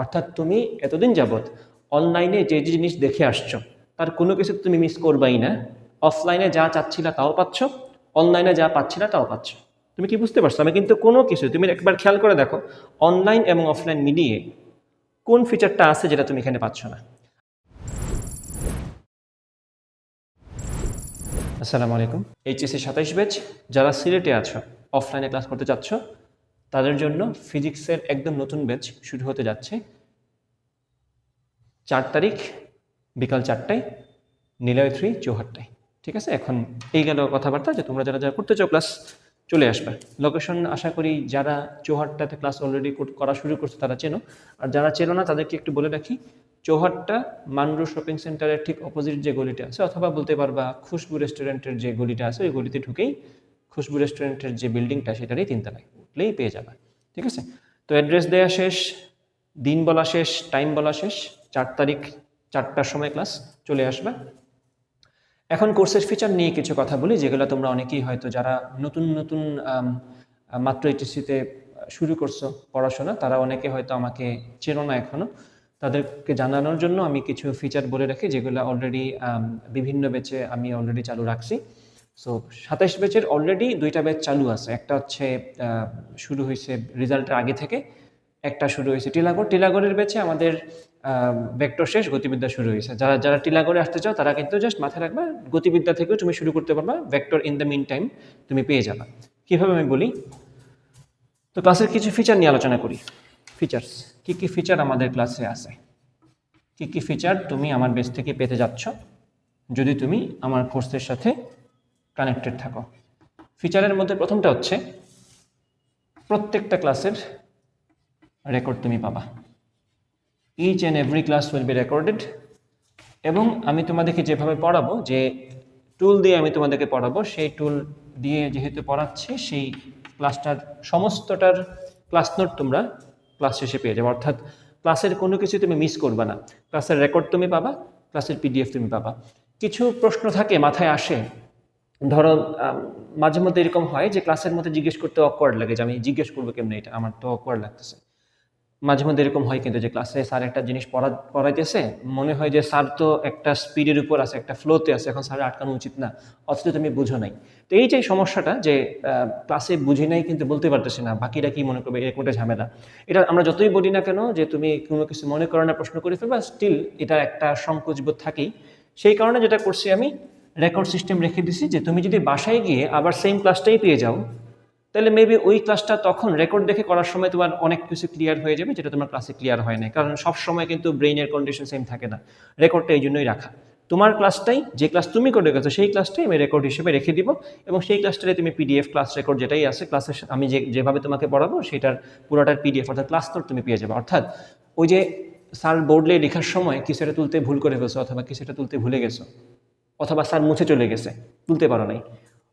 অর্থাৎ তুমি এতদিন যাবৎ অনলাইনে যে যে জিনিস দেখে আসছো, তার কোনো কিছু তুমি মিস করবাই না। অফলাইনে যা চাচ্ছিলা তাও পাচ্ছ অনলাইনে যা পাচ্ছিলা তাও পাচ্ছ। তুমি কি বুঝতে পারছ? আমি কিন্তু কোনো কিছু, তুমি একবার খেয়াল করে দেখো অনলাইন এবং অফলাইন মিলিয়ে কোন ফিচারটা আছে যেটা তুমি এখানে পাচ্ছ না? আসসালামু আলাইকুম। এইচএসসি সাতাইশ ব্যাচ যারা সিলেটে আছো অফলাইনে ক্লাস করতে চাচ্ছ তাদের জন্য ফিজিক্সের একদম নতুন ব্যাচ শুরু হতে যাচ্ছে। চার তারিখ বিকাল চারটায়, নিলয় থ্রি চৌহাট্টায় ঠিক আছে? এখন এই গেল কথাবার্তা যে তোমরা যারা যারা করতে চাও ক্লাস চলে আসবে। লোকেশন আশা করি যারা চৌহাট্টাতে ক্লাস অলরেডি করা শুরু করছে তারা চেনো। আর যারা চেনো না, তাদেরকে একটু বলে রাখি চৌহাট্টা মানরু শপিং সেন্টারের ঠিক অপোজিট যে গলিটা আছে, অথবা বলতে পারবা খুশবু রেস্টুরেন্টের যে গলিটা আছে, ওই গলিতে ঢুকেই খুশবু রেস্টুরেন্টের যে বিল্ডিংটা সেটারই তিনতলায়। উঠলেই পেয়ে যাবে, ঠিক আছে? তো অ্যাড্রেস দেওয়া শেষ, দিন বলা শেষ টাইম বলা শেষ, চার তারিখ, চারটার সময় ক্লাস চলে আসবে। এখন কোর্সের ফিচার নিয়ে কিছু কথা বলি, যেগুলো তোমরা অনেকেই হয়তো যারা নতুন নতুন মাত্র এইচএসসিতে শুরু করছ পড়াশোনা, তারা অনেকে হয়তো আমাকে চেনো না এখনও তাদেরকে জানানোর জন্য আমি কিছু ফিচার বলে রাখি, যেগুলো অলরেডি বিভিন্ন বেচে আমি অলরেডি চালু রাখছি। সো সাতাইশ ব্যাচের অলরেডি দুইটা ব্যাচ চালু আছে। একটা হচ্ছে শুরু হয়েছে রেজাল্টের আগে থেকে, একটা শুরু হয়েছে টিলাগড়। টিলাগড়ের ব্যাচে আমাদের ভেক্টর শেষ, গতিবিদ্যা শুরু হয়েছে। যারা যারা টিলাগড়ে আসতে চাও, তারা কিন্তু জাস্ট মাথায় রাখবা, গতিবিদ্যা থেকেও তুমি শুরু করতে পারবা vector in the meantime তুমি পেয়ে যাবা। কীভাবে আমি বলি? তো ক্লাসের কিছু ফিচার নিয়ে আলোচনা করি। ফিচার্স কি কি ফিচার আমাদের ক্লাসে আছে? কি কি ফিচার তুমি আমার বেস থেকে পেতে যাচ্ছ? যদি তুমি আমার কোর্সের সাথে কানেক্টেড থাকো। ফিচারের মধ্যে প্রথমটা হচ্ছে প্রত্যেকটা ক্লাসের রেকর্ড তুমি পাবা। Each and every class will be recorded এবং আমি তোমাদেরকে যেভাবে পড়াবো, যে টুল দিয়ে আমি তোমাদেরকে পড়াবো, সেই টুল দিয়ে যেহেতু পড়াচ্ছি, সেই ক্লাসটার সমস্তটার ক্লাস নোট তোমরা ক্লাস শেষে পেয়ে যাবে। অর্থাৎ ক্লাসের কোনো কিছু তুমি মিস করবে না। ক্লাসের রেকর্ড তুমি পাবা ক্লাসের পিডিএফ তুমি পাবা। কিছু প্রশ্ন থাকে, মাথায় আসে ধরো মাঝে মধ্যে এরকম হয় যে ক্লাসের মধ্যে জিজ্ঞেস করতে অকওয়ার্ড লাগে যে আমি জিজ্ঞেস করব কেমনে এটা? আমার তো অকওয়ার্ড লাগতেছে। মাঝে মধ্যে এরকম হয় কিন্তু যে ক্লাসে স্যার একটা জিনিস পড়া, পড়াইতেছে, মনে হয় যে স্যার তো একটা স্পিডের উপর আছে, একটা ফ্লোতে আছে, এখন স্যার আটকানো উচিত না, অথচ তুমি বুঝো নাই। তো এই যে সমস্যাটা যে ক্লাসে বুঝি নাই কিন্তু বলতে পারতেছি না, বাকিরা কি মনে করবে? এরকম একটা ঝামেলা। এটা আমরা যতই বলি না কেন যে তুমি কোনো কিছু মনে করো না, প্রশ্ন করে ফেলবা স্টিল এটা একটা সংকোচবোধ থাকেই। সেই কারণে যেটা করছি আমি রেকর্ড সিস্টেম রেখে দিছি যে তুমি যদি বাসায় গিয়ে আবার সেম ক্লাসটাই পেয়ে যাও, তাহলে মেবি ওই ক্লাসটা তখন রেকর্ড দেখে করার সময় তোমার অনেক কিছু ক্লিয়ার হয়ে যাবে যেটা তোমার ক্লাসে ক্লিয়ার হয় না কারণ সব সময় কিন্তু ব্রেইনের কন্ডিশন সেম থাকে না। রেকর্ডটা এই জন্যই রাখা। তোমার ক্লাসটাই যে ক্লাস তুমি করে গেছো, সেই ক্লাসটাই আমি রেকর্ড হিসেবে রেখে দিব এবং সেই ক্লাসটাতে তুমি পিডিএফ ক্লাস রেকর্ড যেটাই আছে ক্লাসে আমি যে যেভাবে তোমাকে পড়াবো, সেটার পুরোটার পিডিএফ অর্থাৎ ক্লাস নোট তুমি পেয়ে যাবে। অর্থাৎ ওই যে স্যার বোর্ডলে লেখার সময়, কিছু তুলতে ভুল করে গেছো অথবা কিছু তুলতে ভুলে গেছো অথবা স্যার মুছে চলে গেছে, তুলতে পারো নাই।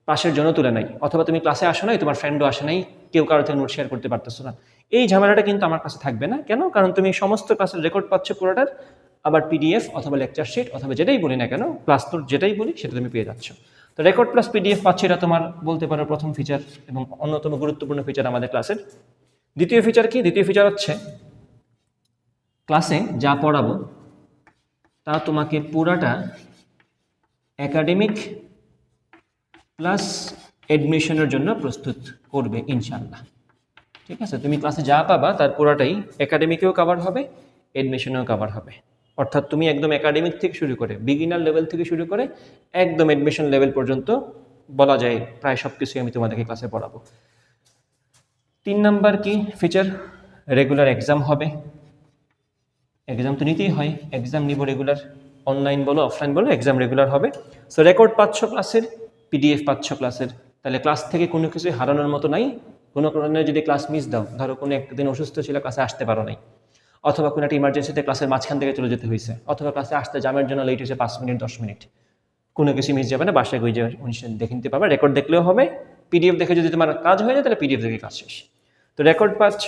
পাশের জন্য তুলে নাই, অথবা তুমি ক্লাসে আসো নাই, তোমার ফ্রেন্ডও আসে নাই, কেউ কারও থেকে নোট শেয়ার করতে পারতেছো না। এই ঝামেলাটা কিন্তু আমার কাছে থাকবে না। কেন? কারণ তুমি সমস্ত ক্লাসের রেকর্ড পাচ্ছ পুরোটার, আবার পিডিএফ অথবা লেকচার শিট অথবা যেটাই বলি না কেন ক্লাস তোর যেটাই বলি, সেটা তুমি পেয়ে যাচ্ছ। তো রেকর্ড প্লাস পিডিএফ পাচ্ছ, এটা তোমার বলতে পারো প্রথম ফিচার এবং অন্যতম গুরুত্বপূর্ণ ফিচার আমাদের ক্লাসের দ্বিতীয় ফিচার কি? দ্বিতীয় ফিচার হচ্ছে ক্লাসে যা পড়াবো, তা তোমাকে পুরাটা একাডেমিক প্লাস অ্যাডমিশনের জন্য প্রস্তুত করবে ইনশাল্লাহ ঠিক আছে? তুমি ক্লাসে যা পাবা, তার পুরাটাই একাডেমিকেও কভার হবে এডমিশনেও কভার হবে। অর্থাৎ তুমি একদম একাডেমিক থেকে শুরু করে বিগিনার লেভেল থেকে শুরু করে, একদম অ্যাডমিশন লেভেল পর্যন্ত বলা যায়, প্রায় সব কিছুই আমি তোমাদেরকে ক্লাসে পড়াবো। তিন নাম্বার কি? ফিচার রেগুলার এক্সাম হবে। এক্সাম তো নিতেই হয় এক্সাম নিব রেগুলার অনলাইন বলো অফলাইন বলো এক্সাম রেগুলার হবে। সো রেকর্ড পাচ্ছ ক্লাসের পিডিএফ পাচ্ছ ক্লাসের তাহলে ক্লাস থেকে কোনো কিছু হারানোর মতো নাই। কোনো কারণে যদি ক্লাস মিস দাও, ধরো কোনো একটা দিন অসুস্থ ছিল ক্লাসে আসতে পারো নাই। অথবা কোনো একটা ইমার্জেন্সিতে ক্লাসের মাঝখান থেকে চলে যেতে হয়েছে। অথবা ক্লাসে আসতে জামের জন্য লেট হয়েছে পাঁচ মিনিট, দশ মিনিট। কোনো কিছু মিস যাবে না, বাসায় গিয়ে অনুষ্ঠান দেখে নিতে পারবে। রেকর্ড দেখলেও হবে। পিডিএফ দেখে যদি তোমার কাজ হয়ে যায়, তাহলে পিডিএফ দেখে কাজ শেষ। তো রেকর্ড পাচ্ছ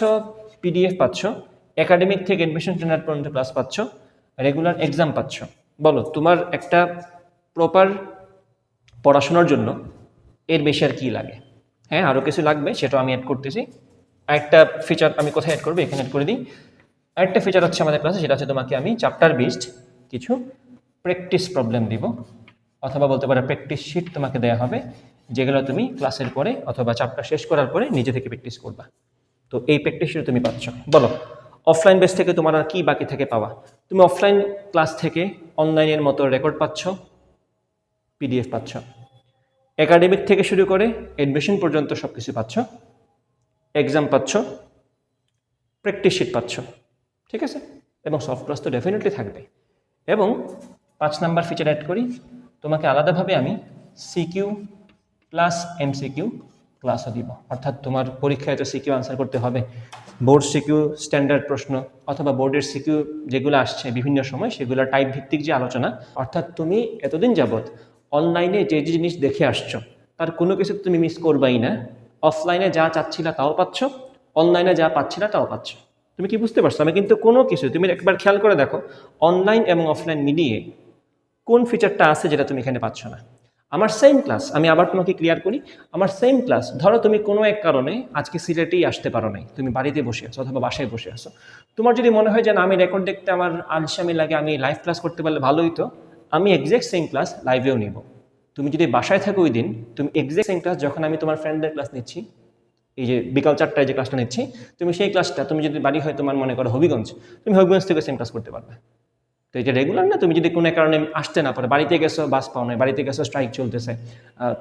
পিডিএফ পাচ্ছ। একাডেমিক থেকে অ্যাডমিশন ট্রেনার পর্যন্ত ক্লাস পাচ্ছ। রেগুলার এক্সাম পাচ্ছ। বলো, তোমার একটা প্রপার পড়াশোনার জন্য এর বেশি আর কী লাগে? হ্যাঁ আরও কিছু লাগবে, সেটাও আমি অ্যাড করতেছি। একটা ফিচার আমি কোথায় অ্যাড করব, এখানে অ্যাড করে দিই। আরেকটা ফিচার হচ্ছে আমাদের ক্লাসে সেটা হচ্ছে তোমাকে আমি চ্যাপ্টার বেসড কিছু প্র্যাকটিস প্রবলেম দিব, অথবা বলতে পারো প্র্যাকটিস শিট তোমাকে দেওয়া হবে, যেগুলো তুমি ক্লাসের পরে অথবা চ্যাপ্টার শেষ করার পরে নিজে থেকে প্র্যাকটিস করবা। তো এই প্র্যাকটিস শিট তুমি পাচ্ছ। বলো। অফলাইন বেস থেকে তোমার আর কি বাকি থেকে পাওয়া তুমি অফলাইন ক্লাস থেকে অনলাইনের মতো রেকর্ড পাচ্ছ পিডিএফ পাচ্ছ। একাডেমিক থেকে শুরু করে অ্যাডমিশন পর্যন্ত সব কিছু পাচ্ছ। এক্সাম পাচ্ছ। প্র্যাকটিস শিট পাচ্ছ। ঠিক আছে? এবং সফট ক্লাস তো ডেফিনেটলি থাকবে। এবং পাঁচ নাম্বার ফিচার অ্যাড করি। তোমাকে আলাদাভাবে আমি সিকিউ প্লাস এমসিকিউ ক্লাসও দিব। অর্থাৎ তোমার পরীক্ষায় তো সিকিউ আনসার করতে হবে। বোর্ড সিকিউ স্ট্যান্ডার্ড প্রশ্ন অথবা বোর্ডের সিকিউ যেগুলো আসছে বিভিন্ন সময়, সেগুলো টাইপ ভিত্তিক যে আলোচনা, অর্থাৎ তুমি এতদিন যাবৎ অনলাইনে যে যে জিনিস দেখে আসছো, তার কোনো কিছু তুমি মিস করবাই না। অফলাইনে যা চাচ্ছিলা তাও পাচ্ছ অনলাইনে যা পাচ্ছিলা তাও পাচ্ছ। তুমি কি বুঝতে পারছ? আমি কিন্তু কোনো কিছু, তুমি একবার খেয়াল করে দেখো অনলাইন এবং অফলাইন মিলিয়ে কোন ফিচারটা আছে যেটা তুমি এখানে পাচ্ছ না? আমার সেম ক্লাস আমি আবার তোমাকে ক্লিয়ার করি, আমার সেম ক্লাস ধরো তুমি কোনো এক কারণে আজকে সিলেটেই আসতে পারো নাই, তুমি বাড়িতে বসে আছো অথবা বাসায় বসে আছো। তোমার যদি মনে হয় যে না, আমি রেকর্ড দেখতে আমার আলসামি লাগে, আমি লাইভ ক্লাস করতে পারলে ভালোই তো, আমি এক্সাক্ট সেম ক্লাস লাইভেও নিব। তুমি যদি বাসায় থাকো ওই দিন, তুমি এক্সাক্ট সেম ক্লাস যখন আমি তোমার ফ্রেন্ডদের ক্লাস নিচ্ছি, এই যে বিকাল চারটায় যে ক্লাসটা নিচ্ছি, তুমি সেই ক্লাসটা তুমি যদি বাড়ি হয় তোমার মনে করো হবিগঞ্জ, তুমি হবিগঞ্জ থেকে সেম ক্লাস করতে পারবে। তো এটা রেগুলার না? তুমি যদি কোনো কারণে আসতে না পারো, বাড়িতে গেছো বাস পাও নাই, বাড়িতে গেছো স্ট্রাইক চলতেছে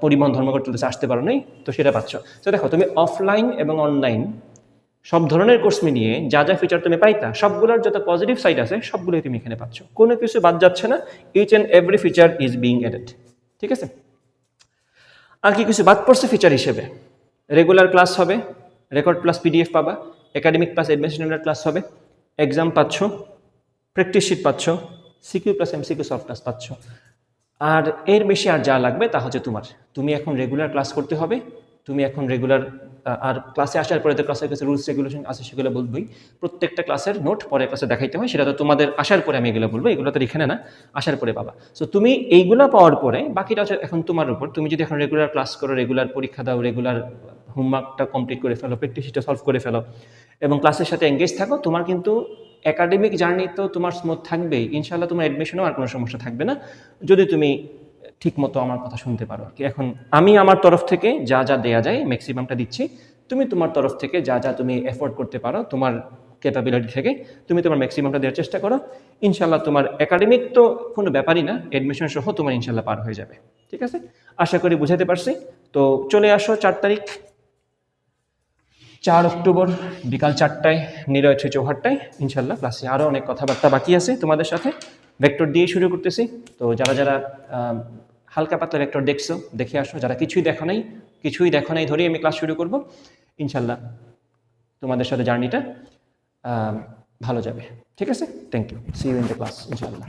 পরিবহন ধর্মঘট চলতেছে, আসতে পারো নাই, তো সেটা পাচ্ছ। তো দেখো, তুমি অফলাইন এবং অনলাইন সব ধরনের কোর্স মিলিয়ে যা যা ফিচার তুমি পাইতা, সবগুলোর যত পজিটিভ সাইড আছে, সবগুলোই তুমি এখানে পাচ্ছ। কোনো কিছু বাদ যাচ্ছে না each and every feature is being added ঠিক আছে? আর কি কিছু বাদ পড়ছে ফিচার হিসেবে? রেগুলার ক্লাস হবে রেকর্ড প্লাস পিডিএফ পাবা একাডেমিক প্লাস অ্যাডমিশনাল ক্লাস হবে এক্সাম পাচ্ছ প্র্যাকটিস শিট পাচ্ছ। CQ plus MCQ soft class পাচ্ছ। আর এর বেশি আর যা লাগবে তা হচ্ছে তোমার। তুমি এখন রেগুলার ক্লাস করতে হবে। তুমি এখন রেগুলার আর ক্লাসে আসার পরে তো ক্লাসের কাছে রুলস রেগুলেশন আছে সেগুলো বলবই। প্রত্যেকটা ক্লাসের নোট পরে ক্লাসে দেখাইতে হয়। সেটা তো তোমাদের আসার পরে আমি এগুলো বলব। এগুলো তো এখানে না। আসার পরে পাবা। সো তুমি এইগুলো পাওয়ার পরে বাকিটা হচ্ছে এখন তোমার উপর। তুমি যদি এখন রেগুলার ক্লাস করো রেগুলার পরীক্ষা দাও রেগুলার হোমওয়ার্কটা কমপ্লিট করে ফেলো প্র্যাকটিসটা সলভ করে ফেলো এবং ক্লাসের সাথে এঙ্গেজ থাকো, তোমার কিন্তু একাডেমিক জার্নি তো তোমার স্মুথ থাকবেই। ইনশাল্লাহ তোমার অ্যাডমিশনও আর কোনো সমস্যা থাকবে না। যদি তুমি ঠিক মতো আমার কথা শুনতে পারো আর কি। এখন আমি আমার তরফ থেকে যা যা দেয়া যায় ম্যাক্সিমামটা দিচ্ছি। তুমি তোমার তরফ থেকে যা যা তুমি এফোর্ড করতে পারো, তোমার ক্যাপাবিলিটি থেকে, তুমি তোমার ম্যাক্সিমামটা দেওয়ার চেষ্টা করো। ইনশাল্লাহ তোমার একাডেমিক তো কোনো ব্যাপারই না অ্যাডমিশন সহ তোমার ইনশাল্লাহ পার হয়ে যাবে। ঠিক আছে? আশা করি বুঝাতে পারছি। তো চলে আসো চার তারিখ। চার অক্টোবর বিকাল চারটায়, নিরয় হচ্ছে চৌহাট্টায় ইনশাল্লাহ ক্লাসে আরও অনেক কথাবার্তা বাকি আছে তোমাদের সাথে। ভেক্টর দিয়ে শুরু করতেছি। তো যারা যারা হালকা পাতলা ভেক্টর দেখছ, দেখে আসো। যারা কিছুই দেখো নাই, কিছুই দেখো নাই ধরেই আমি ক্লাস শুরু করব। ইনশাল্লাহ তোমাদের সাথে জার্নিটা ভালো যাবে। ঠিক আছে? Thank you see you in the class ইনশাল্লাহ